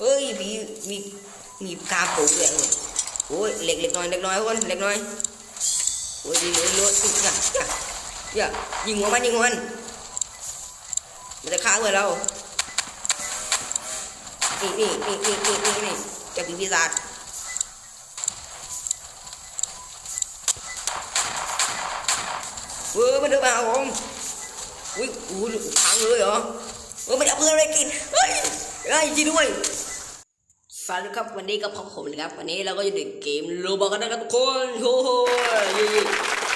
เอ้ยผีมีมีกาปูเลยโอ้ยเล็กเล็กน้อยเล็กน้อยคนเล็กน้อยโอ้ยดีเลยเลยอย่าอย่าอย่ายิงหัวมันยิงหัวมันมันจะฆ่าเพื่อนเรานี่นี่นี่นี่นี่นี่นี่จะเป็นปีศาจเว้ยมันเดินมาผมอุ้ยอุ้ยพังเลยเหรอเออมันจะเอาเพื่อนอะไรกินเฮ้ยเฮ้จริงด้วย สวัสดีครับวันนี้ก็พบผมนะครับวันนี้เราก็อยู่ในเกมโลบอกกันนะครับทุกคนโอ้โห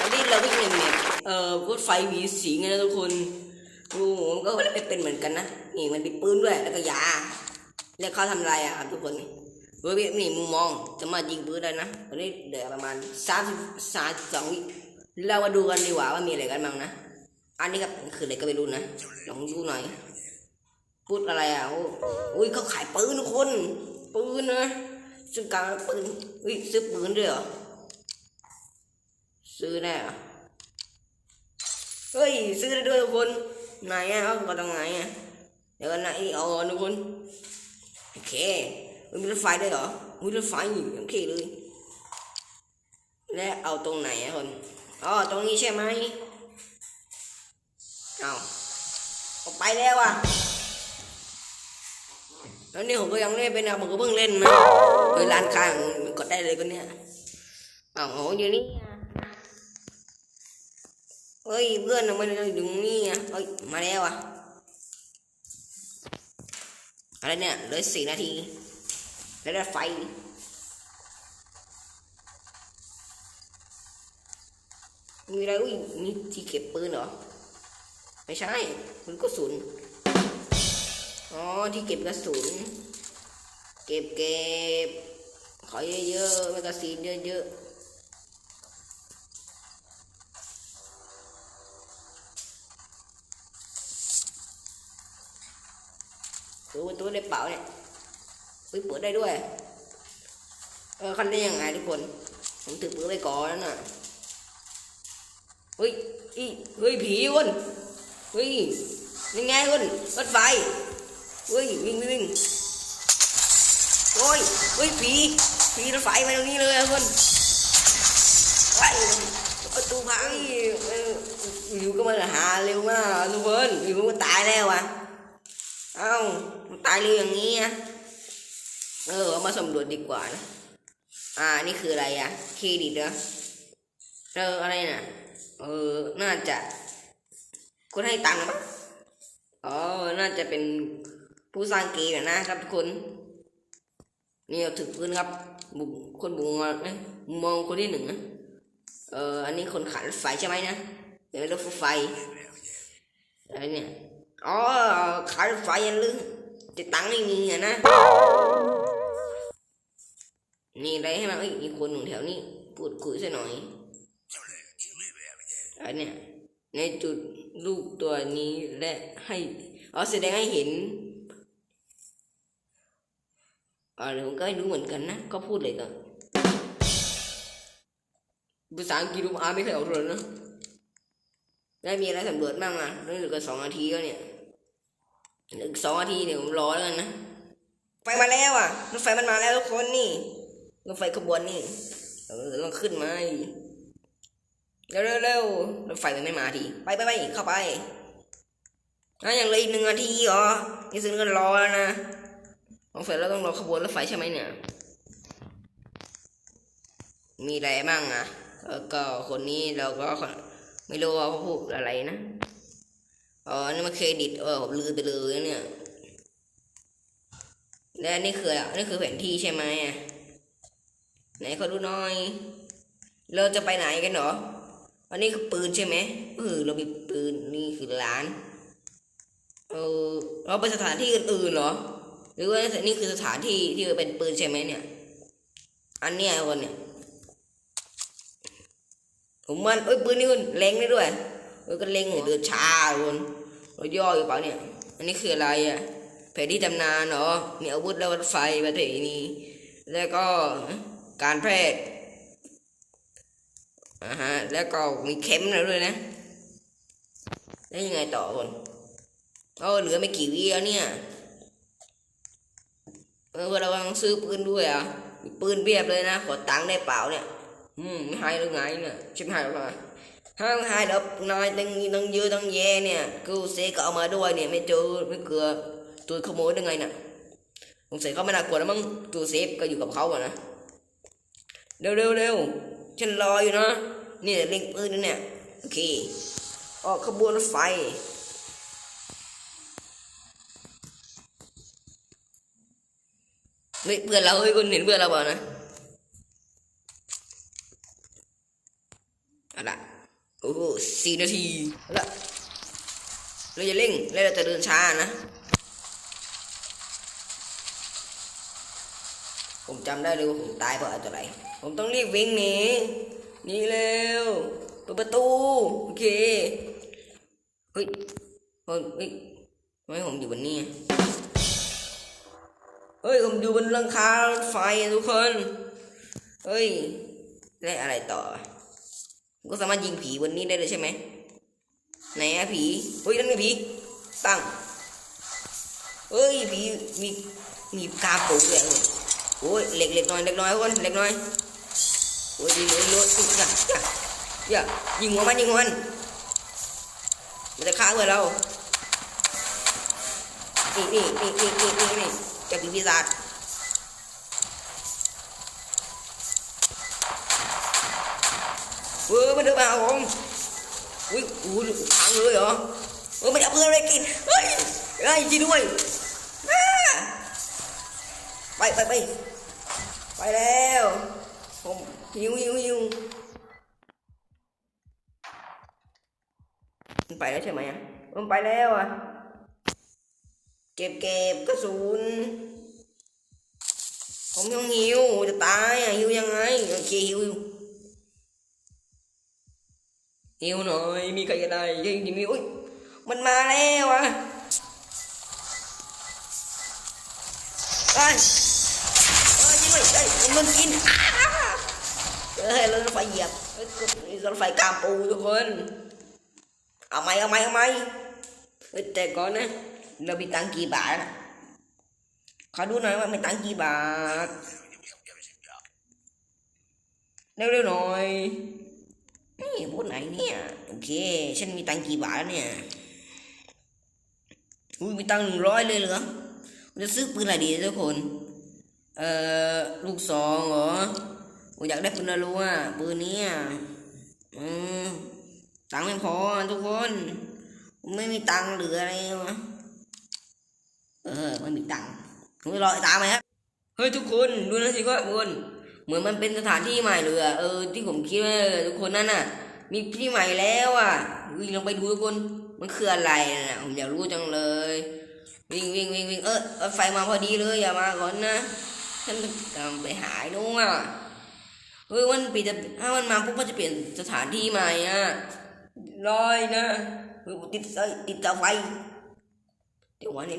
วันนี้เราก็อยู่ในเอ่อรถไฟมีสีไงนะทุกคนโอ้โหก็ไม่เป็นเหมือนกันนะนี่มันมีปืนด้วยแล้วก็ยาแล้วเขาทำอะไรอะครับทุกคนเฮ้ยนี่มุมมองจะมายิงปืนได้นะตอนนี้เหลือประมาณสามสิบสามสองวิเรามาดูกันดีกว่าว่ามีอะไรกันบ้างนะอันนี้ครับคืออะไรก็ไม่รู้นะลองดูหน่อยพูดอะไรอะโอ้อุ้ยเขาขายปืนทุกคน ปืนนะซื้อการปืนอุ้ยซื้อปืนด้วยเหรอซื้อได้เหรอเฮ้ยซื้อได้ด้วยทุกคนไหนอะเอาก็ตรงไหนอะเดี๋ยวกันนะอีเอาทุกคนโอเคมีรถไฟได้เหรอมีรถไฟโอเคเลยและเอาตรงไหนอะคนอ๋อตรงนี้ใช่ไหมเอาออกไปแล้วอะ แล้วนี่ผมก็ยังเล่นไปนะผมก็เพิ่งเล่นนะเออร้านค้ามันกดได้เลยก็เนี่ยอ้าวโหอยู่นี่เฮ้ยเพื่อนมันอยู่ตรงนี้อะเฮ้ยมาแล้วอะอะไรเนี่ยเหลือสี่นาที แล้วได้ไฟมีอะไรอุ้ยมีที่เก็บปืนเหรอ ไม่ใช่ปืนกระสุน อ๋อที่เก็บกระสุน เก็บเก็บ ขอเยอะๆแมกกาซีนเยอะๆตัวตัวในเป๋าเนี่ยเฮ้ยเปิดได้ด้วย เออคันได้ยังไงทุกคน ผมถือปืนไปก่อนน่ะเฮ้ยอีเฮ้ยผีคนเฮ้ยยังไงคนรถไฟ เฮ้ยวิ่งวิ่งโอ้ยเฮ้ยผีผีรถไฟมาตรงนี้เลยคนไอ้ประตูพังอยู่ก็มาหาเร็วมากทุกคนอยู่ก็ตายแล้วอะเอ้าตายเร็วอย่างนี้อะเออมาสำรวจดีกว่านะอ่านี่คืออะไรอะเครดิตเหรอเอออะไรน่ะเออน่าจะคุณให้ตังค์นะมั้งอ๋อน่าจะเป็น ผู้สร้างเกมนะครับทุกคน นี่เราถึงพื้นครับ บุกคนบุกมาเอ้ยมุมองคนที่หนึ่งนะเอออันนี้คนขายรถไฟใช่ไหมนะเรถไฟอะไรเนี่ยอ๋อขายรถไฟยันลึงจะตังค์ไม่มีอะนะนี่อะไรให้มาอ้ยมีคนหนึ่งแถวนี้พูดคุยสักหน่อยอันเนี้ยในจุดลูกตัวนี้และให้อ๋อแสดงให้เห็น อะไรผมก็ไม่รู้เหมือนกันนะ ก็พูดเลยกันภาษาอังกฤษผมอาไม่เคยออกเลยนะแล้มีอะไรสำรวจบ้างอะเหลือกันสองนาทีก็เนี่ยหลืออีกสองนาทีเนี่ยผมรอแล้วกันนะไฟมาแล้วอะรถไฟมันมาแล้วทุกคนนี่รถไฟขบวนนี่เออลองขึ้นมาเร็วเร็วเร็วรถไฟมันไม่มาที ไปไปไปเข้าไปอะยังเหลืออีกหนึ่งนาทีเหรอนี่ซึ่งก็รอแล้วนะ สงสัยเราต้องรอขบวนรถไฟใช่ไหมเนี่ย มีอะไรบ้างอะแล้วก็คนนี้เราก็ไม่รู้ว่าเขาพูดอะไรนะ อ๋อ นี่มันเครดิต เออผมลืมไปเลยเนี่ย และนี่คืออะนี่คือแผนที่ใช่ไหมอะไหนเขาดูหน่อย เราจะไปไหนกันเหรอ อันนี้คือปืนใช่ไหมเออเรามีปืนนี่คือร้าน เออเราไปสถานที่อื่นๆเหรอ หรือว่านี่คือสถานที่ที่เป็นปืนใช่ไหมเนี่ย อันเนี้ยคนเนี่ย ผมมันเอ้ยปืนนี่คุณเล็งได้ด้วยเออก็เล็งเดือดชาคนเราย่ออยู่เปล่าเนี่ย อันนี้คืออะไรอะแผนที่ตำนานเหรอมีอาวุธและรถไฟประเทศนี้ แล้วก็การแพทย์อ่าฮะแล้วก็มีเข็มแล้วด้วยนะ แล้วยังไงต่อคนโอ้เหลือไม่กี่วิแล้วเนี่ย เออเรากำลังซื้อปืนด้วยอะมีปืนเบียบเลยนะขอตังค์ได้เปล่าเนี่ย อืมไม่ให้หรือไงเนี่ยชิบหายหรอกนะห้างให้เดี๋ยวนายตั้งตั้งเยอะตั้งแย่เนี่ยกูเซก็เอามาด้วยเนี่ยไม่เจอไม่เกลือตัวขโมยได้ไงน่ะสงสัยเขาไม่น่ากลัวแล้วมั้งตัวเซฟก็อยู่กับเขาอะนะเร็วเร็วเร็วฉันรออยู่นะนี่เล็งปืนเนี่ยโอเคออกขบวนรถไฟ เฮ้ยเพื่อนเราเฮ้ยคุณเห็นเพื่อนเราเปล่านะอาละโอ้โหสี่นาทีละเราจะเร่งแล้วเราจะเดินช้านะ ผมจำได้เลยว่าผมตายเพราะอะไรผมต้องรีบวิ่งหนีหนีเร็วเปิดประตูโอเคเฮ้ยเฮ้ยทำไมผมอยู่บนนี้ อะเฮ้ยผมอยู่บนหลังคารถไฟทุกคน เฮ้ย ได้อะไรต่อ ก็สามารถยิงผีบนนี้ได้เลยใช่ไหมไหนอะผี เฮ้ยนั่นไงผี ตั้ง เฮ้ยผีมีมีกาปูด้วยโอ้ยเหล็กเหล็กน้อยเหล็กน้อยทุกคนเหล็กน้อยโอ้ยดีเลยรถอย่าอย่าอย่ายิงหัวมันยิงหัวมันมันจะฆ่าเพื่อนเรานี่นี่นี่นี่นี่นี่นี่จะกินพิซซ่าเเดินมาผมอุ้ยอุ้ยพังเลยเหรอเออไมันจะเอาเพื่อนอะไรกินเฮ้ยเฮ้จริงด้วยไปไปไปไปแล้วผมหิวหิวหิวมันไปแล้วใช่ไหมอะมันไปแล้วอะเก็บเก็บกระสุนผมยังหิวจะตายอะหิวยังไงโอเคหิว หิวหิวหน่อยมีใครก็ได้ยังยังมีอุ้ยมันมาแล้วอะไปเอ้ยยิงเลยเอ้ยมันกินอ้าเอ้ยรถไฟเหยียบเอ้ยรถไฟกามปูทุกคนเอาไหมเอาไหมเอาไหมเอ้แต่ก่อนนะเรามีตังกี่บาทขอดูหน่อยว่ามีตังกี่บาทเร็วๆหน่อย นี่พูดไหนเนี่ย โอเค ฉันมีตังกี่บาทเนี่ย อุ้ยมีตังหนึ่งร้อยเลยเหรอจะซื้อปืนอะไรดีทุกคน เอ่อ ลูกซองเหรอผมอยากได้ปืนอะไรรู้อะปืนนี้อืมตังไม่พอทุกคนผมไม่มีตังเหลืออะไรวะเออไม่มีตังค์ผมรอตามไหมครับ เฮ้ยทุกคนดูนะสิว่าทุกคน เหมือนมันเป็นสถานที่ใหม่เลยอะเออที่ผมคิดว่าทุกคนนั่นน่ะ มีที่ใหม่แล้วอะวิ่งลงไปดูทุกคนมันคืออะไรน่ะผมอยากรู้จังเลย วิ่งวิ่งวิ่งวิ่งเออไฟมาพอดีเลยอย่ามาก่อนนะฉันกำลังไปหายนู่นอะเฮ้ยมันปิดจะถ้ามันมาปุ๊บมันจะเปลี่ยนสถานที่ใหม่อะลอยนะติดไฟติดเสาไฟเดี๋ยววันนี้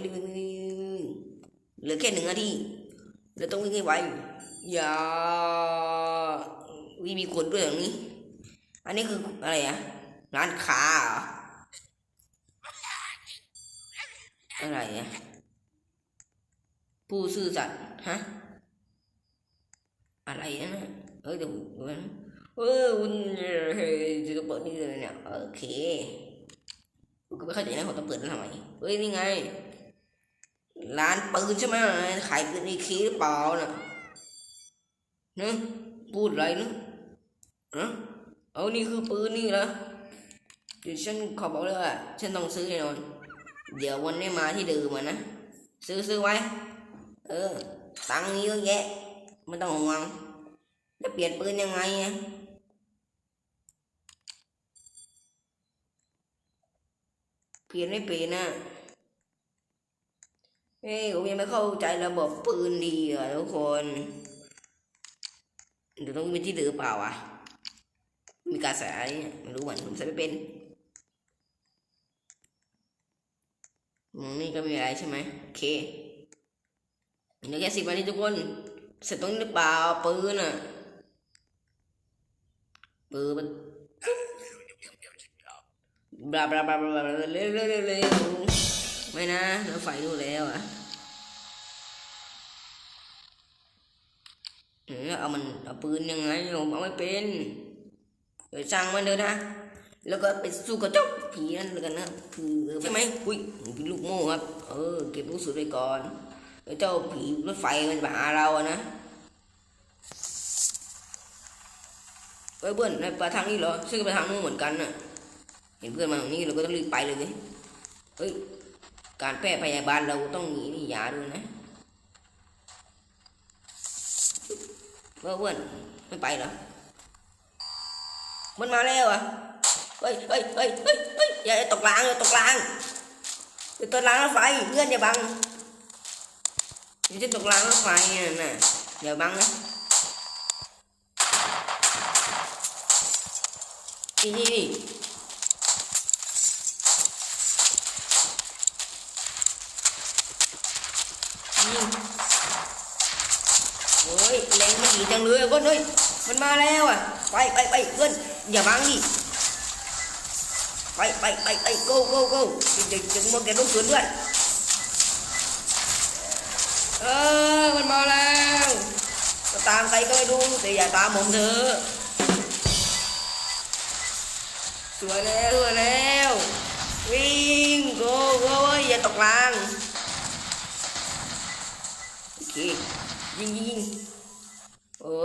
เหลือแค่หนึ่งนาทีเราต้องวิ่งให้ไว อย่าวิมีคนด้วยอย่างนี้ อันนี้คืออะไรอะร้านค้าอะไรอะผู้ซื่อสัตย์ฮะอะไรนะเออเดี๋ยวเดี๋ยวนะเออคุณเฮ้ยจะเปิดนี่เลยเนี่ยโอเคกูก็ไม่เข้าใจนะผมต้องเปิดทำไมเฮ้ยนี่ไง ร้านปืนใช่ไหมขายปืนอีคีหรือเปล่าน่ะ นะพูดอะไรนะนะเอานี่คือปืนนี่เหรอเดี๋ยวฉันขอบอกเลยว่าฉันต้องซื้อแน่นอน เดี๋ยววันนี้มาที่เดิมนะซื้อซื้อไว้ เออ ตังค์เยอะแยะไม่ต้องห่วงจะเปลี่ยนปืนยังไงอะเปลี่ยนไม่เปลี่ยนนะเฮ้ยผมยังไม่เข้าใจระบบปืนดีอะทุกคน เดี๋ยวต้องมีที่ดือเปล่าอะมีการใส่อะไรเนี่ยไม่รู้เหมือนผมใส่ไม่เป็นอืมนี่ก็มีอะไรใช่ไหมโอเคเหลือแค่สิบวันาทีทุกคน เสร็จตรงนี้หรือเปล่าปืนอะปืนมันบลาบลาบลาบลาเร็วเร็วเร็วเร็วไม่นะเรถไฟดูแล้วอะ เออเอามันเอาปืนยังไงผมเอาไม่เป็นเดี๋ยวช่างมันเถอะนะ แล้วก็ไปสู้กับเจ้าผีนั่นแล้วกันนะคือใช่ไหมอุ้ยเป็นลูกโม่ครับ เออ เก็บลูกสุดไปก่อนเจ้าผีรถไฟมันมาหาเราอะนะเอ้ยเพื่อนไปทางนี้เหรอ ซึ่งไปทางนู้นเหมือนกันน่ะ เห็นเพื่อนมาทางนี้เราก็ต้องรีบไปเลยดิเฮ้ย การแพทย์พยาบาลเราต้องหนีนี่ยาด้วยนะ เออเพื่อนไม่ไปเหรอ มันมาแล้วอะ เฮ้ยเฮ้ยเฮ้ยเฮ้ยเฮ้ยอย่าตกลางอย่าตกลางอย่าตกลางรถไฟเพื่อนอย่าบังอย่าจะตกลางรถไฟเนี่ยนะอย่าบังนะนี่นี่นี่ยิงโอ้ยแรงมันดี จังเลยอะคนเฮ้ยมันมาแล้วอะ ไปไปไปเพื่อนอย่าบังดิไปไปไปไป go go go เด็กจึงมาเก็บลูกปืนด้วยเออมันมาแล้วจะตามใครก็ไม่รู้แต่อย่าตามผมเถอะสวยแล้วสวยแล้ว วิ่ง go go อย่าตกรางโอเคยิงยิงยิง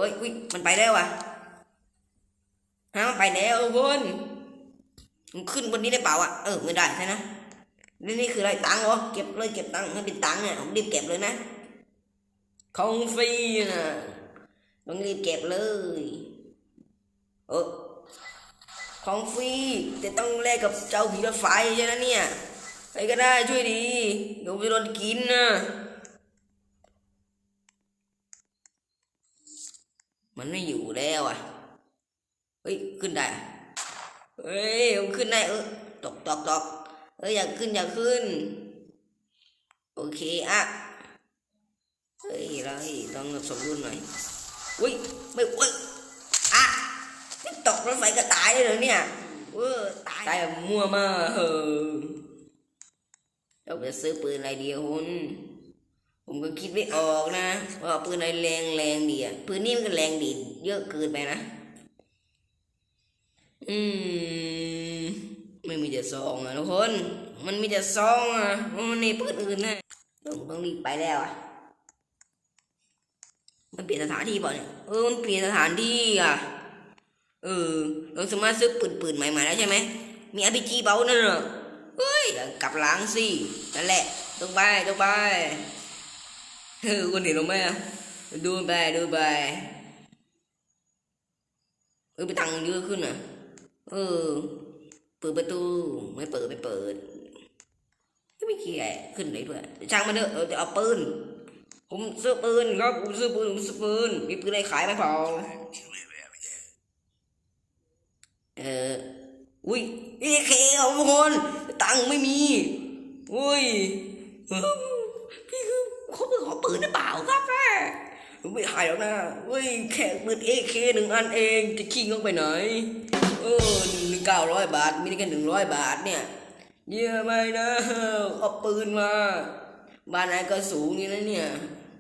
อ้ยอุ้ยมันไปแล้วอะฮะมันไปแล้วทุกคนมันขึ้นบนนี้ได้เปล่าอะเออไม่ได้ใช่นะนี่นี่คืออะไรตังค์เหรอเก็บเลยเก็บตังค์ให้เป็นตังค์เนี่ยผมรีบเก็บเลยนะของฟรีนะต้องรีบเก็บเลยเออของฟรีแต่ต้องแลกกับเจ้าผีรถไฟใช่ไหมเนี่ยใครก็ได้ช่วยดีเดี๋ยวผมจะโดนกินนะ มันไม่อยู่แล้วอะเฮ้ยขึ้นได้อะเฮ้ยผมขึ้นได้เออตกตกตกเอออยากขึ้นอยากขึ้น โอเคอะเฮ้ยเราต้องสมดุลหน่อยอุ้ยไม่อุ้ยอะนี่ตกรถไฟก็ตายเลยเหรอเนี่ยเออตายตายแบบมั่วมากเออเราจะซื้อปืนอะไรดีอะคุณ ผมก็คิดไม่ออกนะว่าปืนอะไรแรงแรงดีอะปืนนี่มันก็แรงดีเยอะเกินไปนะ อืม ไม่มีแต่ซองอะทุกคน มันมีแต่ซองอะมันในปืนอื่นนะต้องต้องรีบไปแล้วอะ มันเปลี่ยนสถานที่เปล่าเนี่ยเออมันเปลี่ยนสถานที่อะเออเราสามารถซื้อปืนปืนใหม่มาแล้วใช่ไหมมีอ p พีจีเบานั่นเหรอเฮ้ยกลับหล้างสินั่นแหละตรงไปตรงไป คนเห็นหรือไม่อะดูไปดูไปเออไปตังเยอะขึ้นอะ เออ เปิดประตูไม่เปิดไม่เปิดไม่เกี่ยขึ้นไหนด้วยช่างมันเถอะเออเอาปืนผมซื้อปืนครับผมซื้อปืนผมซื้อปืนมีปืนอะไรขายไหมเปล่าเอออุ้ยเอเคเอาทุกคนตังไม่มีอุ้ยพี่คือ เขาไปขอปืนหรือเปล่าครับแม่ไม่ให้หรอกนะเฮ้ยแค่ปืนเอเคหนึ่งอันเองจะขี้งกไปไหน เออหนึ่งเก้าร้อยบาทมีได้แค่หนึ่งร้อยบาทเนี่ยเยี่ยมไหมนะเอาปืนมา บ้านไหนก็สูงนี่นะเนี่ย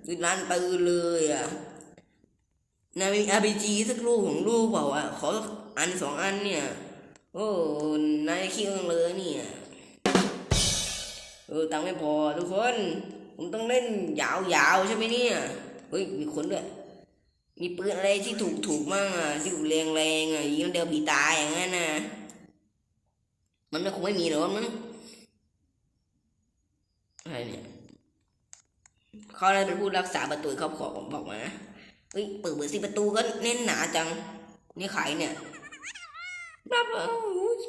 คือร้านปืนเลยอะนายมีอาร์พีจีสักลูกของลูกเปล่าอะขออันสองอันเนี่ย โอ้นายขี้งเลยเนี่ยเออตังค์ไม่พอทุกคน ผมต้องเล่นยาวๆใช่ไหมเนี่ย เฮ้ย มีคนด้วย มีปืนอะไรที่ถูกถูกๆมั่งอะที่ถูกแรงแรงอะยิงเดียวผีตายอย่างนั้นนะมันไม่คงไม่มีหรอกมั้งอะไรเนี่ยเขาอะไรเป็นผู้รักษาประตูเขาขอผมบอกมานะเฮ้ยเปิดเปิดสิประตูก็แน่นหนาจัง นี่ใครเนี่ย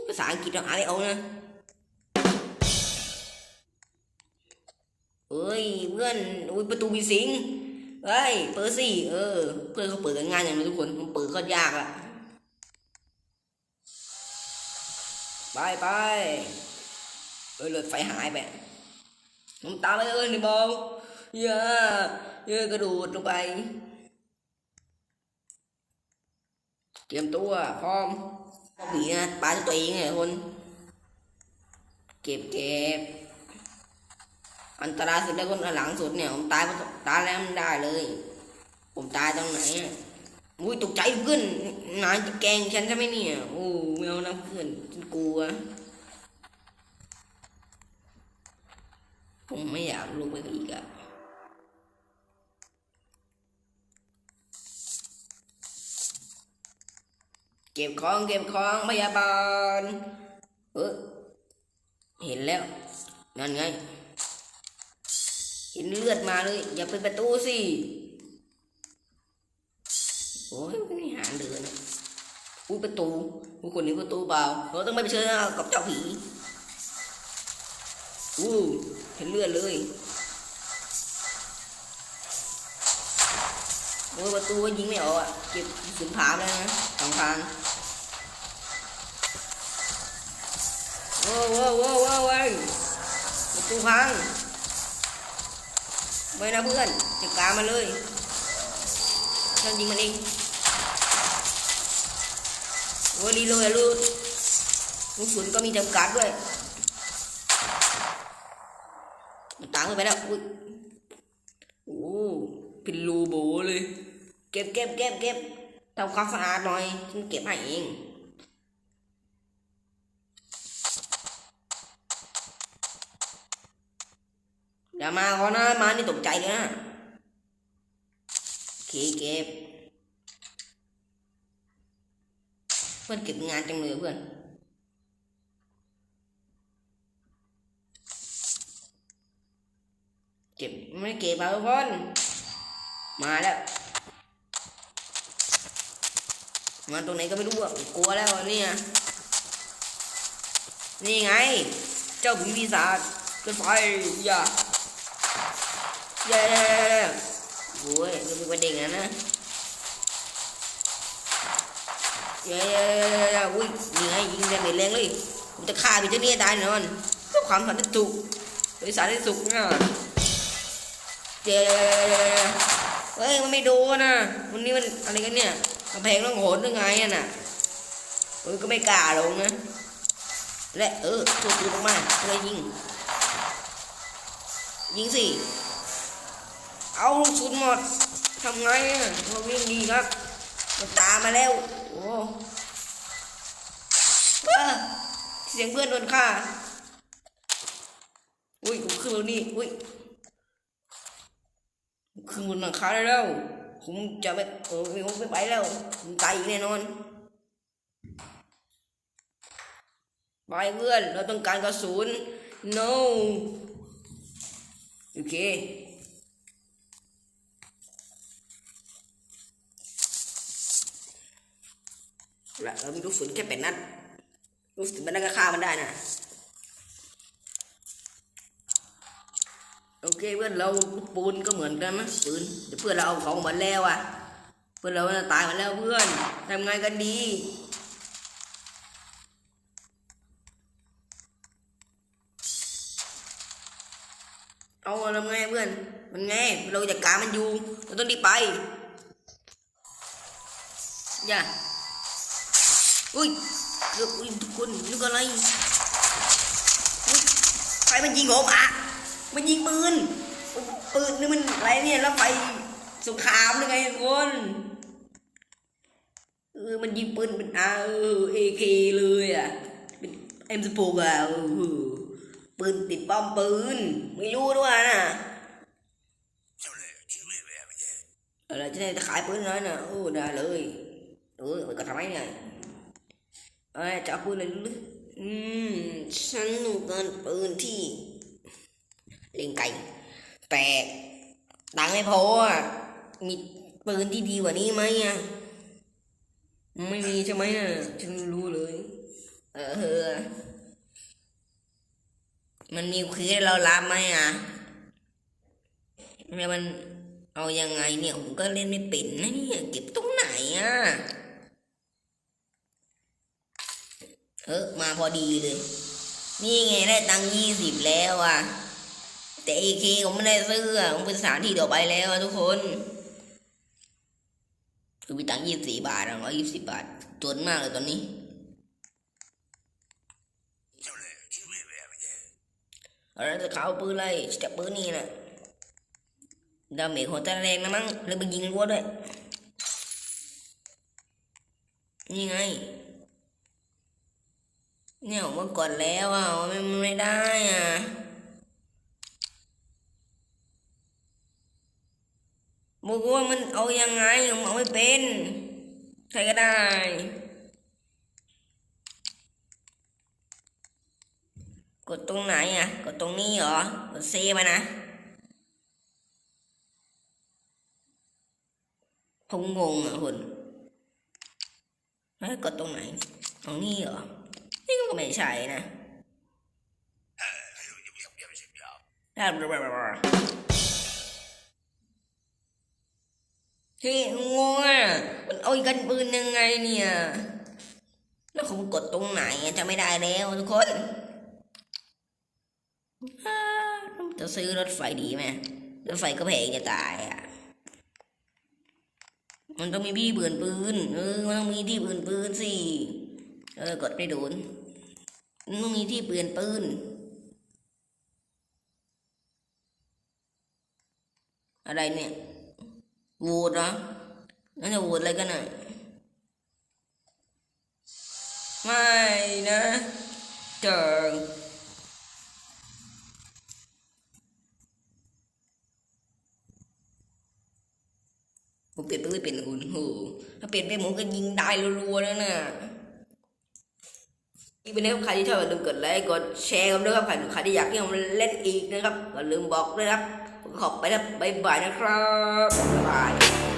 ภาษาอังกฤษเราอ่านไม่เอานะ เอ้ยเพื่อนอุ้ยประตูมีสิงเฮ้ยเปิดสิเออ เพื่อนเขาเปิดกันง่ายอย่างนี้ทุกคนมันเปิดก็ยากอะไปไปเออเลือดไฟหายไปผมตามไปเลยนี่บอลเยอะเยอะกระโดดลงไป เตรียมตัวพร้อมผีนะปาตัวเองไงคน เก็บเก็บ อันตรายสุดแล้วคนหลังสุดเนี่ยผมตายเพราะตายแล้วมันได้เลย ผมตายตรงไหนอุ้ยตกใจเพื่อนนายจะแกงฉันใช่ไหมเนี่ยโอ้ไม่เอานะเพื่อนฉันกลัวผมไม่อยากลงไปอีกอะเก็บของเก็บของพยาบาลเออเห็นแล้ว นั่นไง เห็นเลือดมาเลย อย่าเปิดประตูสิโอ้ยไม่หาเดินอะอุ้ยประตูอุ้คนนี้ประตูเปล่าเราต้องไปเผชิญหน้ากับเจ้าผีอู้เห็นเลือดเลยโอ้ยประตูก็ยิงไม่ออกอะเก็บสุนผามแล้วนะสองทางโอ้โหโอ้โหโอ้โหโอ้ประตูพัง ไม่นะเพื่อนจัดการมันเลยฉันยิงมันเองโอ้ดีเลยลูกลูกสุนย์ก็มีจำกัดด้วยมันตามขึ้นไปแล้วอุ้ยโอ้เป็นรูโบเลย เก็บเก็บเก็บเก็บทำความสะอาดหน่อยฉันเก็บให้เอง อย่ามาขอนะมานี่ตกใจเลยนะโอเคเก็บ เพื่อนเก็บงานจังเลยเพื่อนเก็บไม่เก็บมาทุกคนมาแล้วมาตรงไหนก็ไม่รู้อะกลัวแล้วเนี่ยนี่ไง เจ้าผีปีศาจขึ้นไฟอย่า อย่โอ้ยก็เป็นประเด็นนะนะเย้อุ้ยนี่ไงยิงแรงแรงเลยผมจะฆ่าพี่เจ้าเนี่ยตายแน่นอนเพื่อความสันติสุขบริษัทที่สุขนะเย้เฮ้ยมันไม่โดนนะวันนี้มันอะไรกันเนี่ยกำแพงต้องโหนยังไงอะน่ะเฮ้ยก็ไม่กล้าลงนะ และเออตัวปืนออกมาเลยยิง ยิงสิ เอาลูกสุนหมดทำไงอะเราวิ่งดีครับมันตามมาแล้ว โอ้เอ้อเสียงเพื่อนโดนฆ่า อุ้ยผมขึ้นมานี่ อุ้ยขึ้นบนหลังคาได้แล้ว ผมจะไม่เออผมไม่ไปแล้ว ผมตายอีกแน่นอน ไปเพื่อน เราต้องการกระสุน no โอเค ละเรามีลูกฝนแค่แปดนัดลูกฝนมันก็ฆ่ามันได้นะโอเคเพื่อนเราลูกปูนก็เหมือนกันนะปืนเดี๋ยวเพื่อนเราเอาของหมดแล้วอะ เพื่อนเราน่ะตายหมดแล้วเพื่อนทำไงกันดีเอาทำไงเพื่อน มันไง เราจัดการมันอยู่ เราต้องรีบไป อย่า อุ้ยเกือบอุ้ยทุกคนนึกอะไรอุ๊ยใครมันยิงผมอะมันยิงปืนปืนนี่มันอะไรเนี่ยแล้วไฟสงครามหรือไงทุกคนเออมันยิงปืนเป็นอาเออเอเคเลยอะเป็นเอ็มสโปกอะปืนติดป้อมปืนไม่รู้ด้วยนะอะไรจะได้ขายปืนน้อยนะโอ้ได้เลยเออมันก็ทำไมเนี่ย เอ้ยจะเอาปืนอะไรลึกอืม ฉันต้องการปืนที่เล็งไก่แต่ตังไม่พออะมีปืนที่ดีกว่านี้ไหมอะไม่มีใช่ไหมอะฉันรู้เลยเออเออ มันมีคือเรารับไหมอะแล้วมันเอายังไงเนี่ยผมก็เล่นไม่เป็นนะเนี่ยเก็บตรงไหนอะ เออมาพอดีเลย นี่ไงได้ตังค์ยี่สิบแล้วอะ แต่เอเคผมไม่ได้ซื้ออะผมเป็นสถานที่ต่อไปแล้วอะทุกคนคือมีตังค์ยี่สิบบาทร้อยยี่สิบบาทจนมากเลยตอนนี้อะไรจะเขาเอาปืนอะไรจะปืนนี่แหละดาเมจหัวใจแรงนะมั้งเลยไปยิงรั้วด้วย นี่ไง เนี่ยผมว่ากดแล้วอะมันไม่ได้อะบอกว่ามันเอายังไงผมเอาไม่เป็นใครก็ได้กดตรงไหนอะกดตรงนี้เหรอกดเซมานะ ผมงงอะคุณแล้วกดตรงไหนตรงนี้เหรอ นี่ก็ไม่ใช่นะได้บลาบลาบลาเฮ้ยงงอะมันเอาอีกกันปืนยังไงเนี่ย แล้วผมกดตรงไหนจะไม่ได้แล้วทุกคนอ้าจะซื้อรถไฟดีไหมรถไฟก็แพงจะตายอะ มันต้องมีที่เบือนปืน เออ มันต้องมีที่เบือนปืนสิ เออกดไม่โดนมันต้องมีที่เบือนปืนอะไรเนี่ยโหวตเหรอนั่นจะโหวตอะไรกันน่ะไม่นะเจอผมเปลี่ยนไปไม่เป็นคุณโหถ้าเปลี่ยนไปผมก็ยิงได้รัวๆแล้วน่ะ อีกเป็นนะครับใครที่ชอบอย่าลืมกดไลค์กดแชร์กันด้วยครับใครที่อยากให้ผมเล่นอีกนะครับอย่าลืมบอกด้วยครับขอบไปแล้วบ๊ายบายนะครับบ๊ายบาย